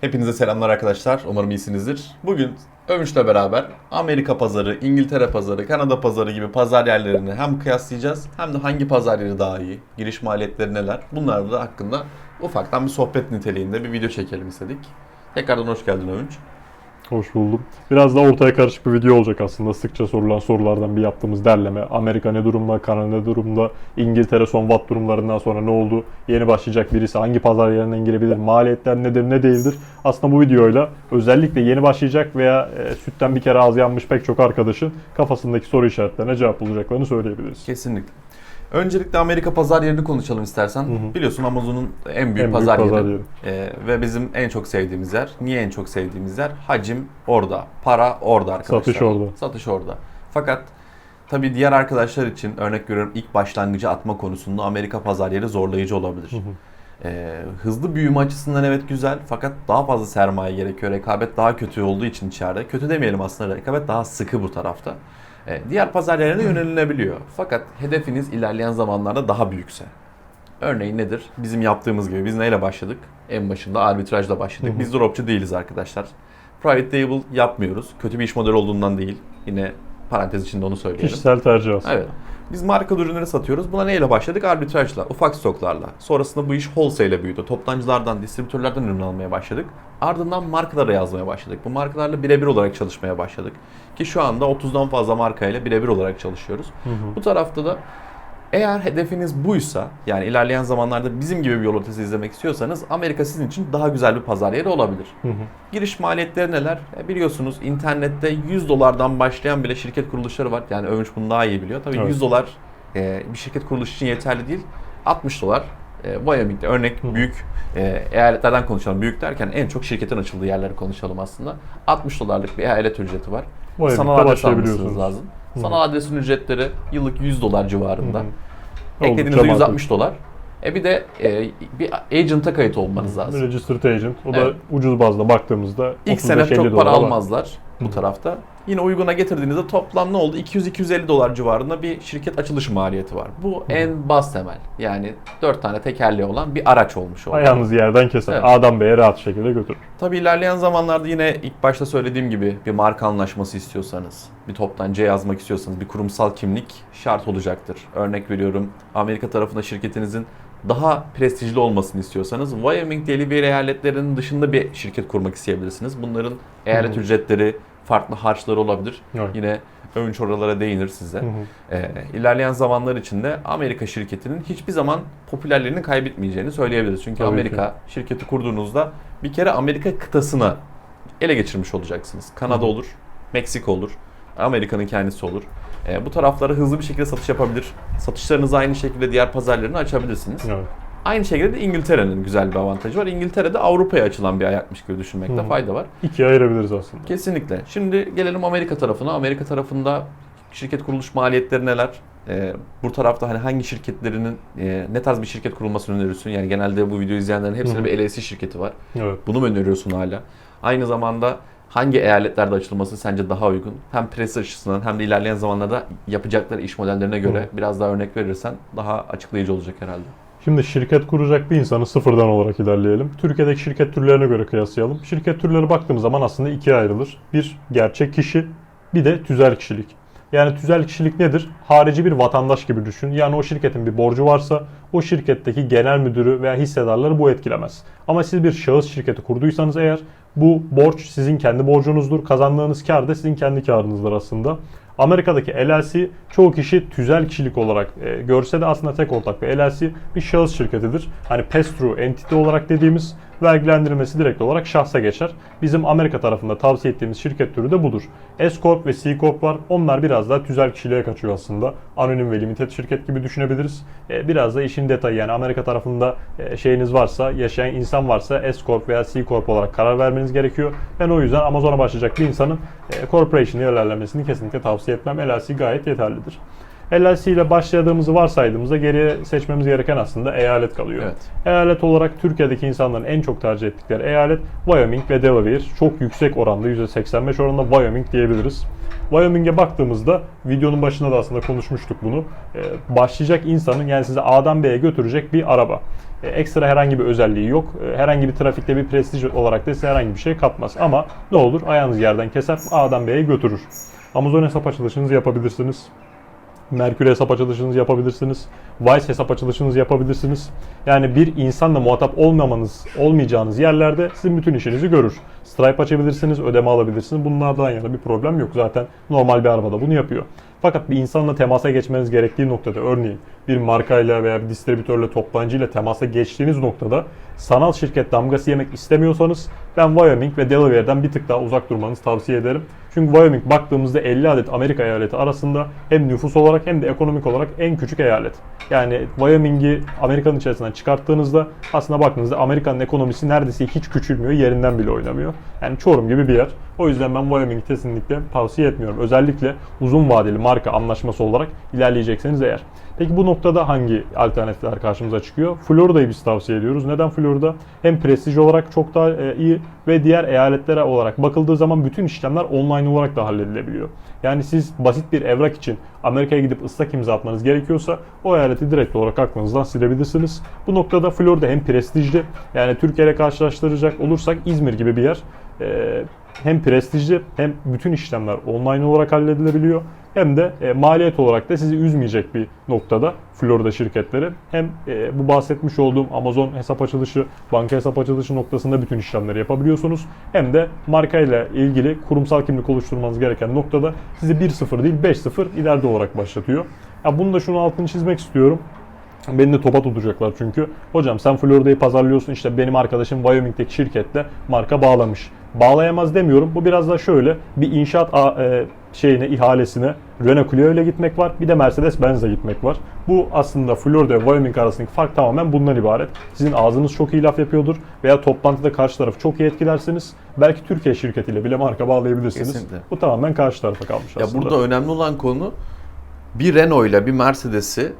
Hepinize selamlar arkadaşlar. Umarım iyisinizdir. Bugün Övünç'le beraber Amerika pazarı, İngiltere pazarı, Kanada pazarı gibi pazar yerlerini hem kıyaslayacağız hem de hangi pazar yeri daha iyi, giriş maliyetleri neler bunlar da hakkında ufaktan bir sohbet niteliğinde bir video çekelim istedik. Tekrardan hoş geldin Övünç. Hoş buldum. Biraz daha ortaya karışık bir video olacak aslında. Sıkça sorulan sorulardan bir yaptığımız derleme. Amerika ne durumda, Kanada ne durumda, İngiltere son watt durumlarından sonra ne oldu, yeni başlayacak birisi hangi pazar yerinden girebilir, maliyetler nedir, ne değildir. Aslında bu videoyla özellikle yeni başlayacak veya e, sütten bir kere ağız yanmış pek çok arkadaşın kafasındaki soru işaretlerine cevap bulacaklarını söyleyebiliriz. Kesinlikle. Öncelikle Amerika pazar yerini konuşalım istersen. Hı hı. Biliyorsun Amazon'un en büyük En büyük pazar, pazar yeri. yeri. Ee, ve bizim en çok sevdiğimiz yer. Niye en çok sevdiğimiz yer? Hacim orada, para orada arkadaşlar. Satış orada. Satış orada. Fakat tabii diğer arkadaşlar için örnek veriyorum ilk başlangıcı atma konusunda Amerika pazar yeri zorlayıcı olabilir. Hı hı. Ee, hızlı büyüme açısından evet güzel fakat daha fazla sermaye gerekiyor. Rekabet daha kötü olduğu için içeride. Kötü demeyelim aslında rekabet daha sıkı bu tarafta. Ee, diğer pazar yerlerine yönelilebiliyor. Fakat hedefiniz ilerleyen zamanlarda daha büyükse. Örneğin nedir? Bizim yaptığımız gibi biz neyle başladık? En başında arbitrajla başladık. Biz dropçu değiliz arkadaşlar. Private label yapmıyoruz. Kötü bir iş modeli olduğundan değil. Yine parantez içinde onu söyleyelim. Kişisel tercih aslında. Evet. Biz marka ürünleri satıyoruz. Buna neyle başladık? Arbitrajla, ufak stoklarla. Sonrasında bu iş wholesale ile büyüdü. Toptancılardan, distribütörlerden ürün almaya başladık. Ardından markalara yazmaya başladık. Bu markalarla birebir olarak çalışmaya başladık. Ki şu anda 30'dan fazla markayla birebir olarak çalışıyoruz. Hı hı. Bu tarafta da eğer hedefiniz buysa, yani ilerleyen zamanlarda bizim gibi bir yol ötesi izlemek istiyorsanız Amerika sizin için daha güzel bir pazar yeri olabilir. Hı hı. Giriş maliyetleri neler? E, biliyorsunuz internette 100 dolardan başlayan bile şirket kuruluşları var. Yani Övünç bunu daha iyi biliyor. Tabii Evet. 100 dolar e, bir şirket kuruluşu için yeterli değil. 60 dolar e, Wyoming'de örnek Hı. büyük e, eyaletlerden konuşalım. Büyük derken en çok şirketin açıldığı yerleri konuşalım aslında. 60 dolarlık bir eyalet ücreti var. Bu Sanal adres almanız lazım. Hı. Sanal adresin ücretleri yıllık 100 dolar civarında. Hı. Eklediğinizde Oldukça 160 dolar. E bir de e, bir agent'a kayıt olmanız lazım. Registered agent. O da Evet. ucuz bazda baktığımızda İlk sene 35-50 çok para dolara var. almazlar bu tarafta. Yine uyguna getirdiğinizde toplam ne oldu? 200-250 dolar civarında bir şirket açılış maliyeti var. Bu en baz temel. Yani 4 tane tekerleği olan bir araç olmuş oldu. Ayağınızı yerden keser. Evet. A'dan B'ye rahat şekilde götürür. Tabii ilerleyen zamanlarda yine ilk başta söylediğim gibi bir marka anlaşması istiyorsanız, bir toptancıya yazmak istiyorsanız bir kurumsal kimlik şart olacaktır. Örnek veriyorum Amerika tarafında şirketinizin daha prestijli olmasını istiyorsanız Wyoming bir eyaletlerinin dışında bir şirket kurmak isteyebilirsiniz. Bunların eyalet Hı hı. ücretleri, farklı harçları olabilir. Evet. Yine övünç oralara değinir size. Hı hı. Ee, ilerleyen zamanlar içinde Amerika şirketinin hiçbir zaman popülerliğini kaybetmeyeceğini söyleyebiliriz. Çünkü Tabii Amerika şirketi kurduğunuzda bir kere Amerika kıtasını ele geçirmiş olacaksınız. Kanada Hı hı. olur, Meksika olur, Amerika'nın kendisi olur. Ee, bu taraflara hızlı bir şekilde satış yapabilir. Satışlarınızı aynı şekilde diğer pazarlarına açabilirsiniz. Evet. Aynı şekilde de İngiltere'nin güzel bir avantajı var. İngiltere'de Avrupa'ya açılan bir ayakmış gibi düşünmekte Hı hı. fayda var. İkiye ayırabiliriz aslında. Kesinlikle. Şimdi gelelim Amerika tarafına. Amerika tarafında şirket kuruluş maliyetleri neler? Ee, bu tarafta hani hangi şirketlerinin e, ne tarz bir şirket kurulmasını öneriyorsun? Yani genelde bu videoyu izleyenlerin hepsinin bir LLC şirketi var. Evet. Bunu mu öneriyorsun hala? Aynı zamanda hangi eyaletlerde açılması sence daha uygun? Hem pres açısından hem de ilerleyen zamanlarda yapacakları iş modellerine göre Hı. biraz daha örnek verirsen daha açıklayıcı olacak herhalde. Şimdi şirket kuracak bir insanı sıfırdan olarak ilerleyelim. Türkiye'deki şirket türlerine göre kıyaslayalım. Şirket türleri baktığımız zaman aslında ikiye ayrılır. Bir gerçek kişi, bir de tüzel kişilik. Yani tüzel kişilik nedir? Harici bir vatandaş gibi düşün. Yani o şirketin bir borcu varsa o şirketteki genel müdürü veya hissedarları bu etkilemez. Ama siz bir şahıs şirketi kurduysanız eğer bu borç sizin kendi borcunuzdur. Kazandığınız kar da sizin kendi karınızdır aslında. Amerika'daki LLC çoğu kişi tüzel kişilik olarak e, görse de aslında tek ortak bir LLC bir şahıs şirketidir. Hani pass-through entity olarak dediğimiz vergilendirmesi direkt olarak şahsa geçer. Bizim Amerika tarafında tavsiye ettiğimiz şirket türü de budur. S Corp ve C Corp var. Onlar biraz daha tüzel kişiliğe kaçıyor aslında. Anonim ve limited şirket gibi düşünebiliriz. E, biraz da işin detayı yani Amerika tarafında e, şeyiniz varsa, yaşayan insan varsa S Corp veya C Corp olarak karar vermeniz gerekiyor. Ben o yüzden Amazon'a başlayacak bir insanın e, corporation ilerlemesini kesinlikle tavsiye etmem. LLC gayet yeterlidir. LLC ile başladığımızı varsaydığımızda geriye seçmemiz gereken aslında eyalet kalıyor. Evet. Eyalet olarak Türkiye'deki insanların en çok tercih ettikleri eyalet Wyoming ve Delaware. Çok yüksek oranda %85 oranında Wyoming diyebiliriz. Wyoming'e baktığımızda videonun başında da aslında konuşmuştuk bunu. Ee, başlayacak insanın yani sizi A'dan B'ye götürecek bir araba. Ee, ekstra herhangi bir özelliği yok. Ee, herhangi bir trafikte bir prestij olarak da size herhangi bir şey katmaz. Ama ne olur ayağınız yerden keser A'dan B'ye götürür. Amazon hesap açılışınızı yapabilirsiniz. Merkür hesap açılışınızı yapabilirsiniz. Wise hesap açılışınızı yapabilirsiniz. Yani bir insanla muhatap olmamanız, olmayacağınız yerlerde sizin bütün işinizi görür. Stripe açabilirsiniz, ödeme alabilirsiniz. Bunlardan yana bir problem yok. Zaten normal bir arabada bunu yapıyor. Fakat bir insanla temasa geçmeniz gerektiği noktada örneğin bir markayla veya bir distribütörle, toptancıyla temasa geçtiğiniz noktada sanal şirket damgası yemek istemiyorsanız ben Wyoming ve Delaware'den bir tık daha uzak durmanızı tavsiye ederim. Çünkü Wyoming baktığımızda 50 adet Amerika eyaleti arasında hem nüfus olarak hem de ekonomik olarak en küçük eyalet. Yani Wyoming'i Amerika'nın içerisinden çıkarttığınızda aslında baktığınızda Amerika'nın ekonomisi neredeyse hiç küçülmüyor, yerinden bile oynamıyor. Yani Çorum gibi bir yer. O yüzden ben Wyoming'i kesinlikle tavsiye etmiyorum. Özellikle uzun vadeli marka anlaşması olarak ilerleyecekseniz eğer. Peki bu noktada hangi alternatifler karşımıza çıkıyor? Florida'yı biz tavsiye ediyoruz. Neden Florida? Hem prestij olarak çok daha e, iyi ve diğer eyaletlere olarak bakıldığı zaman bütün işlemler online olarak da halledilebiliyor. Yani siz basit bir evrak için Amerika'ya gidip ıslak imza atmanız gerekiyorsa o eyaleti direkt olarak aklınızdan silebilirsiniz. Bu noktada Florida hem prestijli yani Türkiye ile karşılaştıracak olursak İzmir gibi bir yer. Ee, hem prestijli hem bütün işlemler online olarak halledilebiliyor hem de e, maliyet olarak da sizi üzmeyecek bir noktada Florida şirketleri. Hem e, bu bahsetmiş olduğum Amazon hesap açılışı, banka hesap açılışı noktasında bütün işlemleri yapabiliyorsunuz. Hem de markayla ilgili kurumsal kimlik oluşturmanız gereken noktada sizi 1-0 değil 5-0 ileride olarak başlatıyor. Ya bunu da şunu altını çizmek istiyorum. Beni de topa tutacaklar çünkü. Hocam sen Florida'yı pazarlıyorsun işte benim arkadaşım Wyoming'deki şirketle marka bağlamış. Bağlayamaz demiyorum. Bu biraz da şöyle bir inşaat e, şeyine, ihalesine Renault Clio ile gitmek var. Bir de Mercedes Benz'le gitmek var. Bu aslında Florida ve Wyoming arasındaki fark tamamen bundan ibaret. Sizin ağzınız çok iyi laf yapıyordur veya toplantıda karşı tarafı çok iyi etkilersiniz. Belki Türkiye şirketiyle bile marka bağlayabilirsiniz. Kesinlikle. Bu tamamen karşı tarafa kalmış Ya aslında. burada önemli olan konu bir Renault ile bir Mercedes'i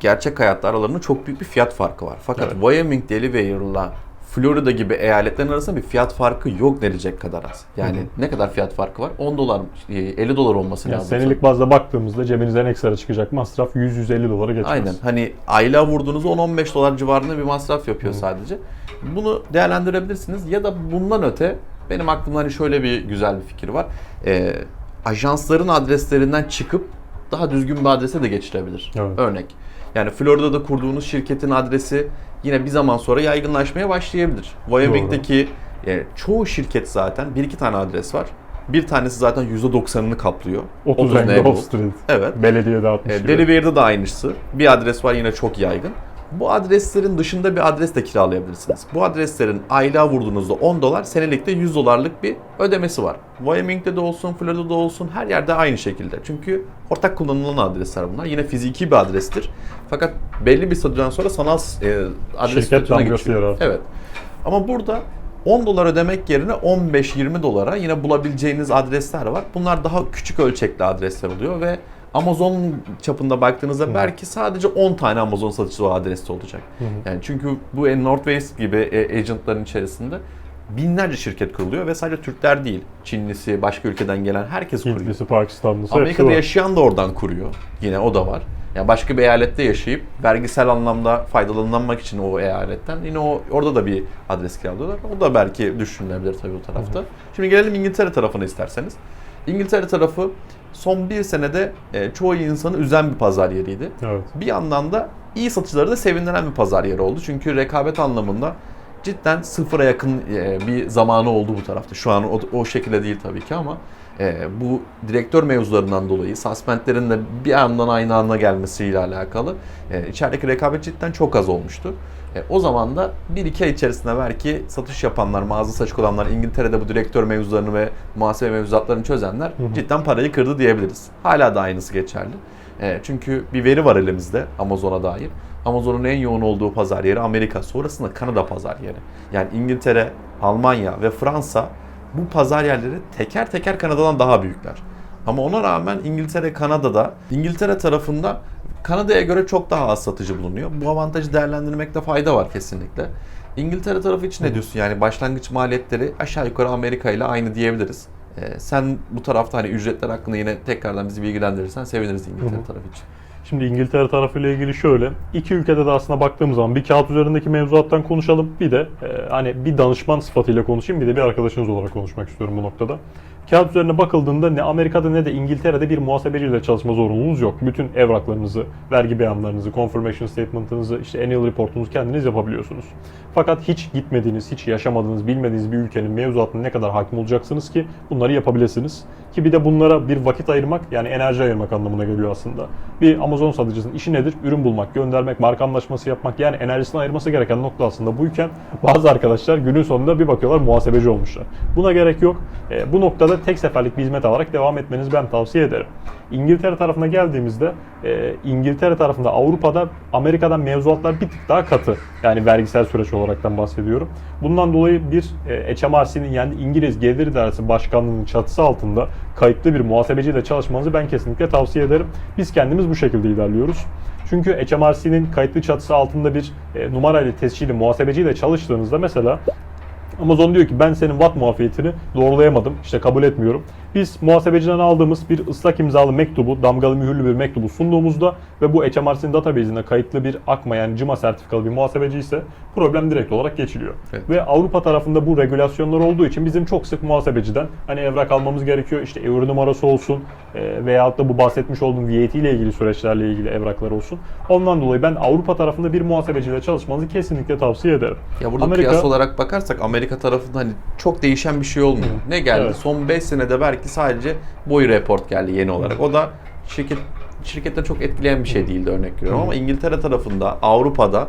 gerçek hayatta aralarında çok büyük bir fiyat farkı var. Fakat Evet. Wyoming, Delaware'la Florida gibi eyaletlerin arasında bir fiyat farkı yok denecek kadar az. Yani Hı hı. ne kadar fiyat farkı var? 10 dolar, e, 50 dolar olması Yani lazım. senelik bazda baktığımızda cebinizden ekstra çıkacak masraf 100-150 dolara geçmez. Aynen. Hani aylığa vurduğunuzda 10-15 dolar civarında bir masraf yapıyor sadece. Bunu değerlendirebilirsiniz. Ya da bundan öte benim aklımda hani şöyle bir güzel bir fikir var. Ee, ajansların adreslerinden çıkıp daha düzgün bir adrese de geçirebilir. Evet. Örnek. Yani Florida'da kurduğunuz şirketin adresi yine bir zaman sonra yaygınlaşmaya başlayabilir. Wyoming'deki e, çoğu şirket zaten bir iki tane adres var. Bir tanesi zaten %90'ını kaplıyor. 30 Neighborhood. Rangel Street. Evet. Belediye dağıtmış E, gibi. Delaware'da da aynısı. Bir adres var yine çok yaygın. Bu adreslerin dışında bir adres de kiralayabilirsiniz. Bu adreslerin aylığa vurduğunuzda 10 dolar, senelikte 100 dolarlık bir ödemesi var. Wyoming'de de olsun, Florida'da olsun her yerde aynı şekilde. Çünkü ortak kullanılan adresler bunlar. Yine fiziki bir adrestir. Fakat belli bir statüden sonra sanal e, adres Şirket geçiyor. yer artık. Evet. Ama burada 10 dolar ödemek yerine 15-20 dolara yine bulabileceğiniz adresler var. Bunlar daha küçük ölçekli adresler oluyor ve Amazon çapında baktığınızda belki sadece 10 tane Amazon satıcısı o adreste olacak. Yani çünkü bu Northwest gibi e, agentların içerisinde binlerce şirket kuruluyor ve sadece Türkler değil, Çinlisi, başka ülkeden gelen herkes kuruyor. Hintlisi, Pakistanlısı Amerika'da yaşayan da oradan kuruyor. Yine o da var. Yani başka bir eyalette yaşayıp vergisel anlamda faydalanmak için o eyaletten yine o orada da bir adres kiralıyorlar. O da belki düşünülebilir tabii o tarafta. Şimdi gelelim İngiltere tarafına isterseniz. İngiltere tarafı son bir senede e, çoğu insanı üzen bir pazar yeriydi. Evet. Bir yandan da iyi satıcıları da sevindiren bir pazar yeri oldu. Çünkü rekabet anlamında cidden sıfıra yakın e, bir zamanı oldu bu tarafta. Şu an o, o şekilde değil tabii ki ama e, bu direktör mevzularından dolayı suspendlerin de bir yandan aynı anda gelmesiyle alakalı e, içerideki rekabet cidden çok az olmuştu. E, o zaman da 1-2 ay içerisinde belki satış yapanlar, mağaza saçık olanlar, İngiltere'de bu direktör mevzularını ve muhasebe mevzuatlarını çözenler hı. cidden parayı kırdı diyebiliriz. Hala da aynısı geçerli. E, çünkü bir veri var elimizde Amazon'a dair. Amazon'un en yoğun olduğu pazar yeri Amerika, sonrasında Kanada pazar yeri. Yani İngiltere, Almanya ve Fransa bu pazar yerleri teker teker Kanada'dan daha büyükler. Ama ona rağmen İngiltere, Kanada'da, İngiltere tarafında Kanada'ya göre çok daha az satıcı bulunuyor. Bu avantajı değerlendirmekte fayda var kesinlikle. İngiltere tarafı için ne diyorsun? Yani başlangıç maliyetleri aşağı yukarı Amerika ile aynı diyebiliriz. Ee, sen bu tarafta hani ücretler hakkında yine tekrardan bizi bilgilendirirsen seviniriz İngiltere Hı hı. tarafı için. Şimdi İngiltere tarafıyla ilgili şöyle. iki ülkede de aslında baktığımız zaman bir kağıt üzerindeki mevzuattan konuşalım. Bir de e, hani bir danışman sıfatıyla konuşayım. Bir de bir arkadaşınız olarak konuşmak istiyorum bu noktada. Kağıt üzerine bakıldığında ne Amerika'da ne de İngiltere'de bir muhasebeciyle çalışma zorunluluğunuz yok. Bütün evraklarınızı, vergi beyanlarınızı, confirmation statement'ınızı, işte annual reportunuzu kendiniz yapabiliyorsunuz. Fakat hiç gitmediğiniz, hiç yaşamadığınız, bilmediğiniz bir ülkenin mevzuatına ne kadar hakim olacaksınız ki bunları yapabilirsiniz. Ki bir de bunlara bir vakit ayırmak yani enerji ayırmak anlamına geliyor aslında. Bir Amazon satıcısının işi nedir? Ürün bulmak, göndermek, marka anlaşması yapmak yani enerjisini ayırması gereken nokta aslında buyken bazı arkadaşlar günün sonunda bir bakıyorlar muhasebeci olmuşlar. Buna gerek yok. E, bu noktada tek seferlik bir hizmet alarak devam etmenizi ben tavsiye ederim. İngiltere tarafına geldiğimizde e, İngiltere tarafında Avrupa'da Amerika'dan mevzuatlar bir tık daha katı. Yani vergisel süreç olaraktan bahsediyorum. Bundan dolayı bir e, HMRC'nin yani İngiliz Gelir İdaresi Başkanlığı'nın çatısı altında kayıtlı bir muhasebeciyle çalışmanızı ben kesinlikle tavsiye ederim. Biz kendimiz bu şekilde ilerliyoruz. Çünkü HMRC'nin kayıtlı çatısı altında bir e, numarayla tescilli muhasebeciyle çalıştığınızda mesela Amazon diyor ki ben senin VAT muafiyetini doğrulayamadım. işte kabul etmiyorum. Biz muhasebeciden aldığımız bir ıslak imzalı mektubu, damgalı mühürlü bir mektubu sunduğumuzda ve bu HMRC'nin database'inde kayıtlı bir akma yani CIMA sertifikalı bir muhasebeci ise problem direkt olarak geçiliyor. Evet. Ve Avrupa tarafında bu regülasyonlar olduğu için bizim çok sık muhasebeciden hani evrak almamız gerekiyor. İşte euro numarası olsun e, veyahut da bu bahsetmiş olduğum VAT ile ilgili süreçlerle ilgili evraklar olsun. Ondan dolayı ben Avrupa tarafında bir muhasebeciyle çalışmanızı kesinlikle tavsiye ederim. Ya burada Amerika- kıyas olarak bakarsak Amerika tarafında hani çok değişen bir şey olmuyor. Ne geldi? Evet. Son 5 senede belki sadece boy report geldi yeni olarak. O da şirket şirkette çok etkileyen bir şey değildi örnek veriyorum ama İngiltere tarafında, Avrupa'da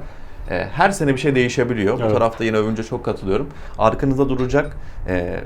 e, her sene bir şey değişebiliyor. Bu Evet. tarafta yine övünce çok katılıyorum. Arkanızda duracak e,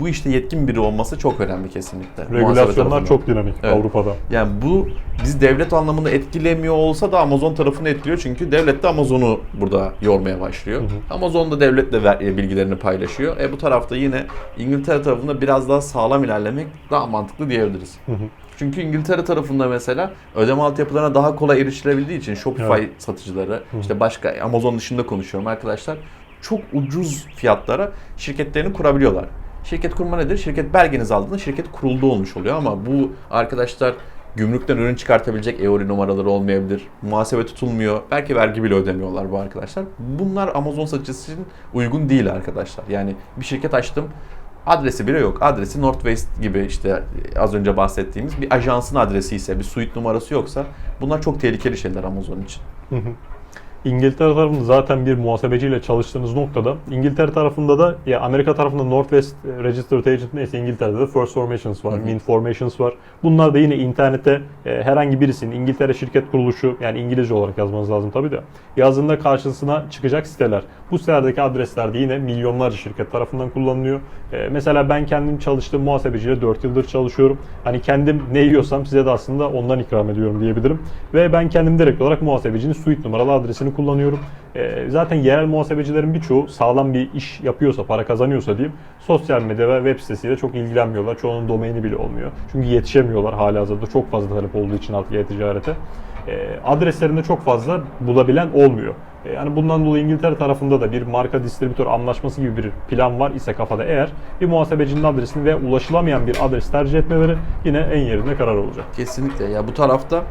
bu işte yetkin biri olması çok önemli kesinlikle. Regülasyonlar çok dinamik Evet. Avrupa'da. Yani bu biz devlet anlamında etkilemiyor olsa da Amazon tarafını etkiliyor. Çünkü devlet de Amazon'u burada yormaya başlıyor. Hı hı. Amazon da devletle e, bilgilerini paylaşıyor. E bu tarafta yine İngiltere tarafında biraz daha sağlam ilerlemek daha mantıklı diyebiliriz. Hı hı. Çünkü İngiltere tarafında mesela ödeme altyapılarına daha kolay erişilebildiği için Shopify Evet. satıcıları, işte başka Amazon dışında konuşuyorum arkadaşlar. Çok ucuz fiyatlara şirketlerini kurabiliyorlar. Şirket kurma nedir? Şirket belgenizi aldığında şirket kuruldu olmuş oluyor ama bu arkadaşlar gümrükten ürün çıkartabilecek EORI numaraları olmayabilir. Muhasebe tutulmuyor. Belki vergi bile ödemiyorlar bu arkadaşlar. Bunlar Amazon satıcısı için uygun değil arkadaşlar. Yani bir şirket açtım. Adresi bile yok. Adresi Northwest gibi işte az önce bahsettiğimiz bir ajansın adresi ise, bir suite numarası yoksa bunlar çok tehlikeli şeyler Amazon için. Hı hı. İngiltere tarafında zaten bir muhasebeciyle çalıştığınız noktada İngiltere tarafında da ya Amerika tarafında Northwest Registered Agent neyse İngiltere'de de First Formations var. Mint Formations var. Bunlar da yine internette e, herhangi birisinin İngiltere şirket kuruluşu yani İngilizce olarak yazmanız lazım tabii de yazdığında karşısına çıkacak siteler. Bu sitelerdeki adresler de yine milyonlarca şirket tarafından kullanılıyor. E, mesela ben kendim çalıştığım muhasebeciyle 4 yıldır çalışıyorum. Hani kendim ne yiyorsam size de aslında ondan ikram ediyorum diyebilirim. Ve ben kendim direkt olarak muhasebecinin suite numaralı adresini kullanıyorum. E, zaten yerel muhasebecilerin birçoğu sağlam bir iş yapıyorsa, para kazanıyorsa diyeyim, sosyal medya ve web sitesiyle çok ilgilenmiyorlar. Çoğunun domaini bile olmuyor. Çünkü yetişemiyorlar halihazırda çok fazla talep olduğu için artık e-ticarete. E, adreslerinde çok fazla bulabilen olmuyor. E, Yani bundan dolayı İngiltere tarafında da bir marka distribütör anlaşması gibi bir plan var ise kafada eğer bir muhasebecinin adresini ve ulaşılamayan bir adres tercih etmeleri yine en yerinde karar olacak. Kesinlikle. Ya bu tarafta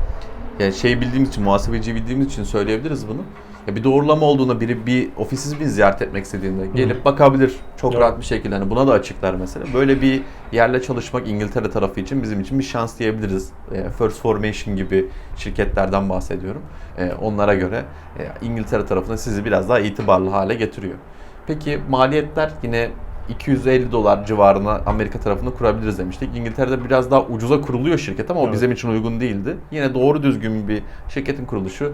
yani şey bildiğimiz için, muhasebeci bildiğimiz için söyleyebiliriz bunu. Ya bir doğrulama olduğunda biri bir ofisi bir ziyaret etmek istediğinde gelip bakabilir çok Evet. rahat bir şekilde. Hani buna da açıklar mesela. Böyle bir yerle çalışmak İngiltere tarafı için bizim için bir şans diyebiliriz. E, First Formation gibi şirketlerden bahsediyorum. E, onlara göre e, İngiltere tarafında sizi biraz daha itibarlı hale getiriyor. Peki maliyetler yine 250 dolar civarına Amerika tarafında kurabiliriz demiştik. İngiltere'de biraz daha ucuza kuruluyor şirket ama o Evet. bizim için uygun değildi. Yine doğru düzgün bir şirketin kuruluşu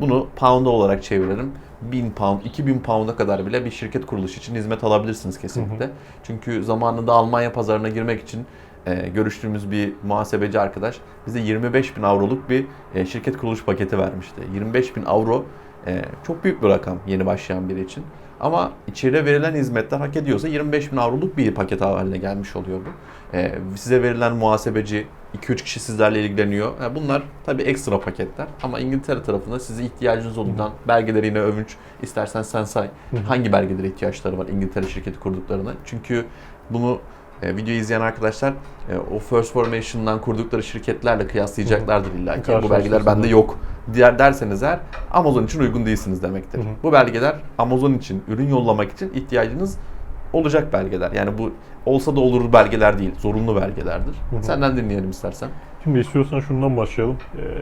bunu pound'a olarak çeviririm. 1000 pound, 2000 pound'a kadar bile bir şirket kuruluşu için hizmet alabilirsiniz kesinlikle. Çünkü zamanında Almanya pazarına girmek için e, görüştüğümüz bir muhasebeci arkadaş bize 25 bin avroluk bir e, şirket kuruluş paketi vermişti. 25 bin avro e, çok büyük bir rakam yeni başlayan biri için. Ama içeriye verilen hizmetler hak ediyorsa 25 bin avroluk bir paket haline gelmiş oluyor bu. E, size verilen muhasebeci 2-3 kişi sizlerle ilgileniyor. E, bunlar tabii ekstra paketler. Ama İngiltere tarafında size ihtiyacınız olduğundan belgeleri yine övünç. istersen sen say. Hangi belgelere ihtiyaçları var İngiltere şirketi kurduklarına? Çünkü bunu e, videoyu izleyen arkadaşlar e, o First Formation'dan kurdukları şirketlerle kıyaslayacaklardır illa ki. Bu belgeler bende yok diğer derseniz eğer Amazon için uygun değilsiniz demektir. Hı hı. Bu belgeler Amazon için ürün yollamak için ihtiyacınız olacak belgeler. Yani bu olsa da olur belgeler değil, zorunlu belgelerdir. hı. Senden dinleyelim istersen. Şimdi istiyorsan şundan başlayalım.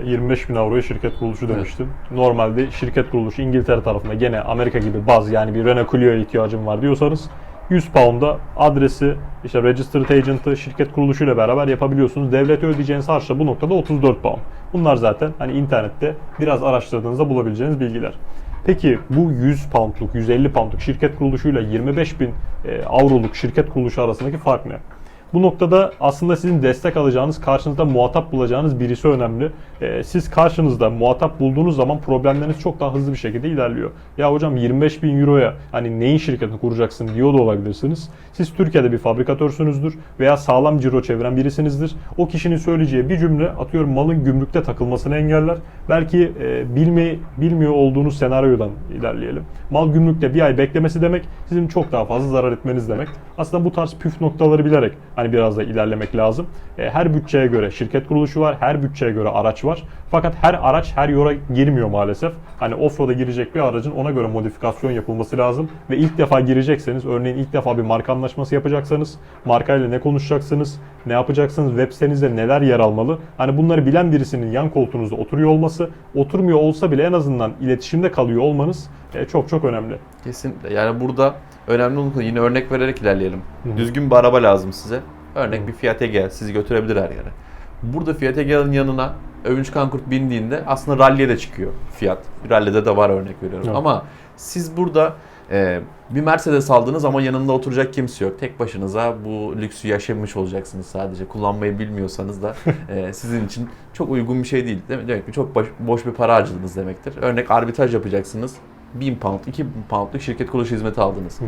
Ee, 25 bin avroya şirket kuruluşu Evet. demiştim. Normalde şirket kuruluşu İngiltere tarafında gene Amerika gibi baz yani bir Renault Clio'ya ihtiyacım var diyorsanız 100 pound'a adresi, işte registered agent'ı şirket kuruluşuyla beraber yapabiliyorsunuz. Devlete ödeyeceğiniz harç da bu noktada 34 pound. Bunlar zaten hani internette biraz araştırdığınızda bulabileceğiniz bilgiler. Peki bu 100 poundluk, 150 poundluk şirket kuruluşuyla 25 bin e, avroluk şirket kuruluşu arasındaki fark ne? Bu noktada aslında sizin destek alacağınız, karşınızda muhatap bulacağınız birisi önemli. Ee, siz karşınızda muhatap bulduğunuz zaman problemleriniz çok daha hızlı bir şekilde ilerliyor. Ya hocam 25 bin euroya hani neyin şirketini kuracaksın diyor da olabilirsiniz. Siz Türkiye'de bir fabrikatörsünüzdür veya sağlam ciro çeviren birisinizdir. O kişinin söyleyeceği bir cümle atıyorum malın gümrükte takılmasını engeller. Belki e, bilme, bilmiyor olduğunuz senaryodan ilerleyelim. Mal gümrükte bir ay beklemesi demek sizin çok daha fazla zarar etmeniz demek. Aslında bu tarz püf noktaları bilerek hani biraz da ilerlemek lazım. E, her bütçeye göre şirket kuruluşu var, her bütçeye göre araç var. Fakat her araç her yola girmiyor maalesef. Hani offroad'a girecek bir aracın ona göre modifikasyon yapılması lazım. Ve ilk defa girecekseniz, örneğin ilk defa bir marka anlaşması yapacaksanız, markayla ne konuşacaksınız, ne yapacaksınız, web sitenizde neler yer almalı. Hani bunları bilen birisinin yan koltuğunuzda oturuyor olması, oturmuyor olsa bile en azından iletişimde kalıyor olmanız e, çok çok önemli. Kesinlikle. Yani burada önemli olan yine örnek vererek ilerleyelim. Hı. Düzgün bir araba lazım size. Örnek Hı. bir Fiat Egea sizi götürebilir her yere. Burada Fiat Egea'nın yanına Övünç Kankurt bindiğinde aslında ralliye de çıkıyor Fiat. Rallide de var örnek veriyorum. Evet. Ama siz burada e, bir Mercedes aldınız ama yanında oturacak kimse yok. Tek başınıza bu lüksü yaşamış olacaksınız sadece. Kullanmayı bilmiyorsanız da e, sizin için çok uygun bir şey değil. Demek ki çok boş, boş bir para harcadınız demektir. Örnek arbitraj yapacaksınız. 1000 pound, 2000 poundluk şirket kuruluş hizmeti aldınız.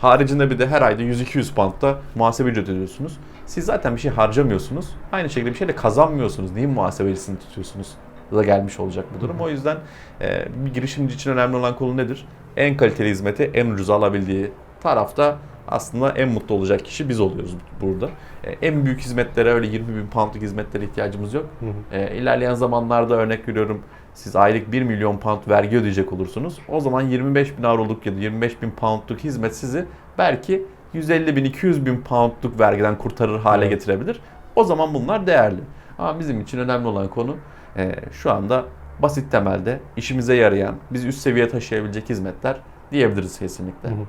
Haricinde bir de her ayda 100-200 poundda muhasebe ücret ödüyorsunuz. Siz zaten bir şey harcamıyorsunuz. Aynı şekilde bir şey de kazanmıyorsunuz. Neyin muhasebecisini tutuyorsunuz? da gelmiş olacak bu durum. O yüzden e, bir girişimci için önemli olan konu nedir? En kaliteli hizmeti en ucuz alabildiği tarafta aslında en mutlu olacak kişi biz oluyoruz burada. E, en büyük hizmetlere öyle 20 bin poundluk hizmetlere ihtiyacımız yok. Hı hı. E, ilerleyen zamanlarda örnek veriyorum siz aylık 1 milyon pound vergi ödeyecek olursunuz. O zaman 25 bin avroluk ya da 25 bin poundluk hizmet sizi belki 150 bin 200 bin poundluk vergiden kurtarır hale Evet. getirebilir. O zaman bunlar değerli. Ama bizim için önemli olan konu e, şu anda basit temelde işimize yarayan, bizi üst seviyeye taşıyabilecek hizmetler diyebiliriz kesinlikle. Hı hı.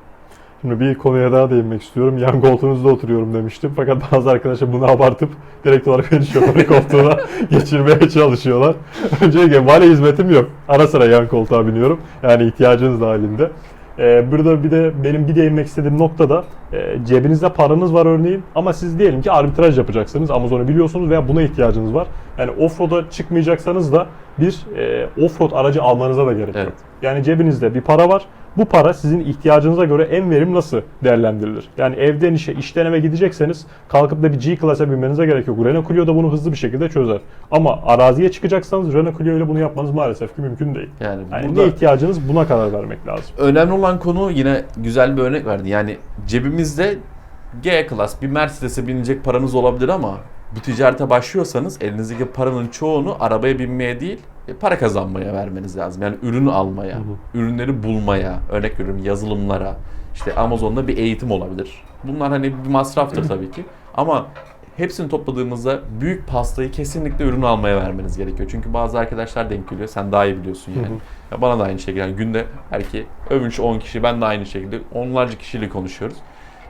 Şimdi bir konuya daha değinmek istiyorum. Yan koltuğunuzda oturuyorum demiştim. Fakat bazı arkadaşlar bunu abartıp direkt olarak beni şoför koltuğuna geçirmeye çalışıyorlar. Öncelikle vale hizmetim yok. Ara sıra yan koltuğa biniyorum. Yani ihtiyacınız dahilinde. Ee, burada bir de benim bir değinmek istediğim nokta da e, cebinizde paranız var örneğin ama siz diyelim ki arbitraj yapacaksınız. Amazon'u biliyorsunuz veya buna ihtiyacınız var. Yani offroad'a çıkmayacaksanız da bir e, offroad aracı almanıza da gerek Evet. yok. Yani cebinizde bir para var. Bu para sizin ihtiyacınıza göre en verim nasıl değerlendirilir? Yani evden işe, işten eve gidecekseniz kalkıp da bir G-Class'e binmenize gerek yok. Renault Clio da bunu hızlı bir şekilde çözer. Ama araziye çıkacaksanız Renault Clio ile bunu yapmanız maalesef ki mümkün değil. Yani, Yani ne ihtiyacınız buna karar vermek lazım. önemli olan konu yine güzel bir örnek verdi. Yani cebimizde G klas bir Mercedes'e binecek paranız olabilir ama bu ticarete başlıyorsanız elinizdeki paranın çoğunu arabaya binmeye değil para kazanmaya vermeniz lazım. Yani ürün almaya, Hı ürünleri bulmaya, örnek veriyorum yazılımlara, işte Amazon'da bir eğitim olabilir. Bunlar hani bir masraftır tabii ki. Ama hepsini topladığımızda büyük pastayı kesinlikle ürün almaya vermeniz gerekiyor. Çünkü bazı arkadaşlar denk geliyor. Sen daha iyi biliyorsun yani. Hı hı. Ya bana da aynı şekilde yani günde belki övünç 10 kişi ben de aynı şekilde onlarca kişiyle konuşuyoruz.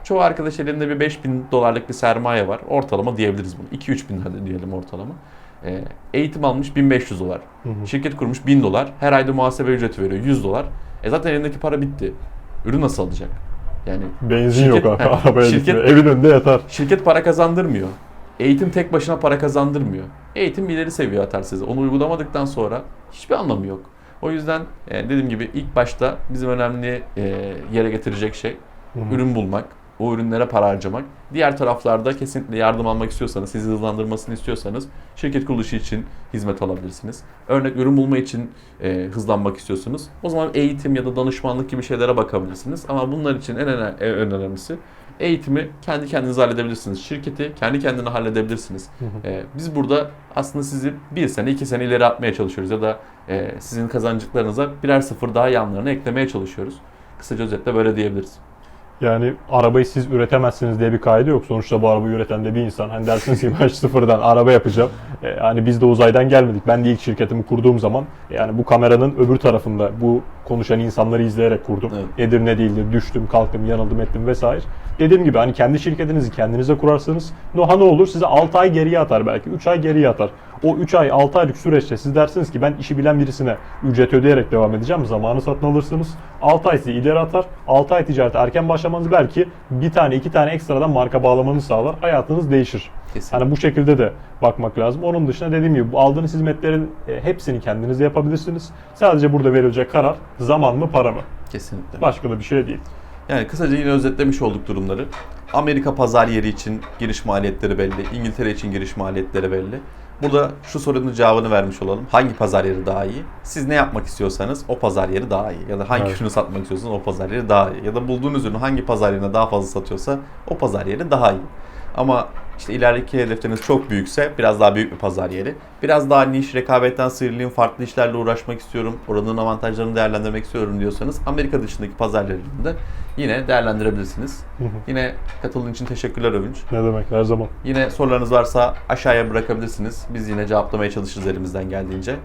Çoğu arkadaş elinde bir 5000 dolarlık bir sermaye var. Ortalama diyebiliriz bunu. 2-3 bin hadi diyelim ortalama. Ee, eğitim almış 1500 dolar. Hı hı. Şirket kurmuş 1000 dolar. Her ayda muhasebe ücreti veriyor 100 dolar. E zaten elindeki para bitti. Ürün nasıl alacak? Yani Benzin Şirket- yok abi. Heh, Arabaya şirket- gitmiyor. Evin önünde yatar. Şirket para kazandırmıyor. Eğitim tek başına para kazandırmıyor. Eğitim ileri seviye atar size. Onu uygulamadıktan sonra hiçbir anlamı yok. O yüzden e, dediğim gibi ilk başta bizim önemli e, yere getirecek şey Hı hı. ürün bulmak, o ürünlere para harcamak. Diğer taraflarda kesinlikle yardım almak istiyorsanız, sizi hızlandırmasını istiyorsanız şirket kuruluşu için hizmet alabilirsiniz. Örnek ürün bulma için e, hızlanmak istiyorsunuz. O zaman eğitim ya da danışmanlık gibi şeylere bakabilirsiniz. Ama bunlar için en, öne- en önemlisi Eğitimi kendi kendinize halledebilirsiniz. Şirketi kendi kendine halledebilirsiniz. Ee, biz burada aslında sizi bir sene, iki sene ileri atmaya çalışıyoruz ya da e, sizin kazancıklarınıza birer sıfır daha yanlarına eklemeye çalışıyoruz. Kısaca özetle böyle diyebiliriz. Yani arabayı siz üretemezsiniz diye bir kaydı yok. Sonuçta bu arabayı üreten de bir insan. Hani dersiniz ki ben sıfırdan araba yapacağım. E, hani biz de uzaydan gelmedik. Ben de ilk şirketimi kurduğum zaman yani bu kameranın öbür tarafında bu konuşan insanları izleyerek kurdum. Evet. Nedir ne değildir, düştüm, kalktım, yanıldım, ettim vesaire. Dediğim gibi hani kendi şirketinizi kendinize kurarsanız no, ha ne olur size 6 ay geriye atar belki, 3 ay geriye atar. O 3 ay, 6 aylık süreçte siz dersiniz ki ben işi bilen birisine ücret ödeyerek devam edeceğim. Zamanı satın alırsınız. 6 ay sizi ileri atar. 6 ay ticarete erken başlamanız belki bir tane, iki tane ekstradan marka bağlamanızı sağlar. Hayatınız değişir. Kesinlikle. Hani bu şekilde de bakmak lazım. Onun dışında dediğim gibi bu aldığınız hizmetlerin e, hepsini kendiniz de yapabilirsiniz. Sadece burada verilecek karar zaman mı para mı? Kesinlikle. Başka da bir şey değil. Yani kısaca yine özetlemiş olduk durumları. Amerika pazar yeri için giriş maliyetleri belli. İngiltere için giriş maliyetleri belli. Burada şu sorunun cevabını vermiş olalım. Hangi pazar yeri daha iyi? Siz ne yapmak istiyorsanız o pazar yeri daha iyi. Ya da hangi Evet. ürünü satmak istiyorsanız o pazar yeri daha iyi. Ya da bulduğunuz ürünü hangi pazar yerine daha fazla satıyorsa o pazar yeri daha iyi. Ama işte ilerideki hedefleriniz çok büyükse biraz daha büyük bir pazar yeri. Biraz daha niş, rekabetten sıyrılayım, farklı işlerle uğraşmak istiyorum, oranın avantajlarını değerlendirmek istiyorum diyorsanız Amerika dışındaki pazar yerlerinde yine değerlendirebilirsiniz. Yine katıldığın için teşekkürler Övünç. Ne demek her zaman. Yine sorularınız varsa aşağıya bırakabilirsiniz. Biz yine cevaplamaya çalışırız elimizden geldiğince.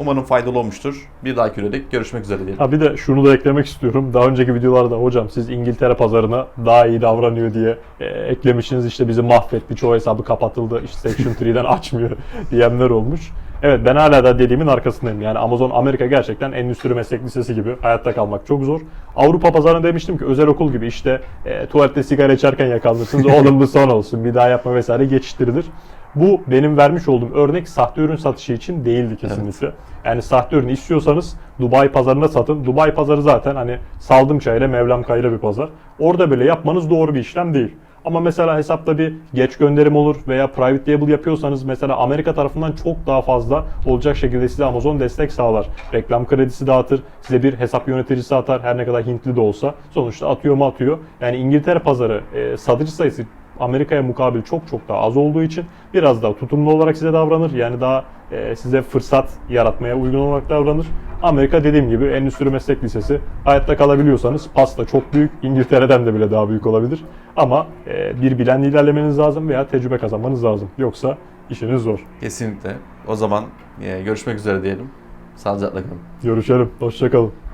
Umarım faydalı olmuştur. Bir dahaki videoda görüşmek üzere diyelim. Ha bir de şunu da eklemek istiyorum. Daha önceki videolarda hocam siz İngiltere pazarına daha iyi davranıyor diye e, eklemişsiniz. İşte bizi mahvetti. Çoğu hesabı kapatıldı. İşte Section 3'den açmıyor diyenler olmuş. Evet ben hala da dediğimin arkasındayım. Yani Amazon Amerika gerçekten endüstri meslek lisesi gibi hayatta kalmak çok zor. Avrupa pazarına demiştim ki özel okul gibi işte e, tuvalette sigara içerken yakalanırsınız. Oğlum bu son olsun bir daha yapma vesaire geçiştirilir. Bu benim vermiş olduğum örnek sahte ürün satışı için değildi kesinlikle. Yani sahte ürünü istiyorsanız Dubai pazarına satın. Dubai pazarı zaten hani saldım çayla Mevlam kayra bir pazar. Orada bile yapmanız doğru bir işlem değil. Ama mesela hesapta bir geç gönderim olur veya private label yapıyorsanız mesela Amerika tarafından çok daha fazla olacak şekilde size Amazon destek sağlar. Reklam kredisi dağıtır, size bir hesap yöneticisi atar her ne kadar Hintli de olsa. Sonuçta atıyor mu atıyor. Yani İngiltere pazarı e, satıcı sayısı Amerika'ya mukabil çok çok daha az olduğu için biraz daha tutumlu olarak size davranır. Yani daha e, size fırsat yaratmaya uygun olarak davranır. Amerika dediğim gibi endüstri meslek lisesi. Hayatta kalabiliyorsanız pasta çok büyük. İngiltere'den de bile daha büyük olabilir. Ama e, bir bilenle ilerlemeniz lazım veya tecrübe kazanmanız lazım. Yoksa işiniz zor. Kesinlikle. O zaman e, görüşmek üzere diyelim. Sağlıcakla kalın. Görüşelim. Hoşçakalın.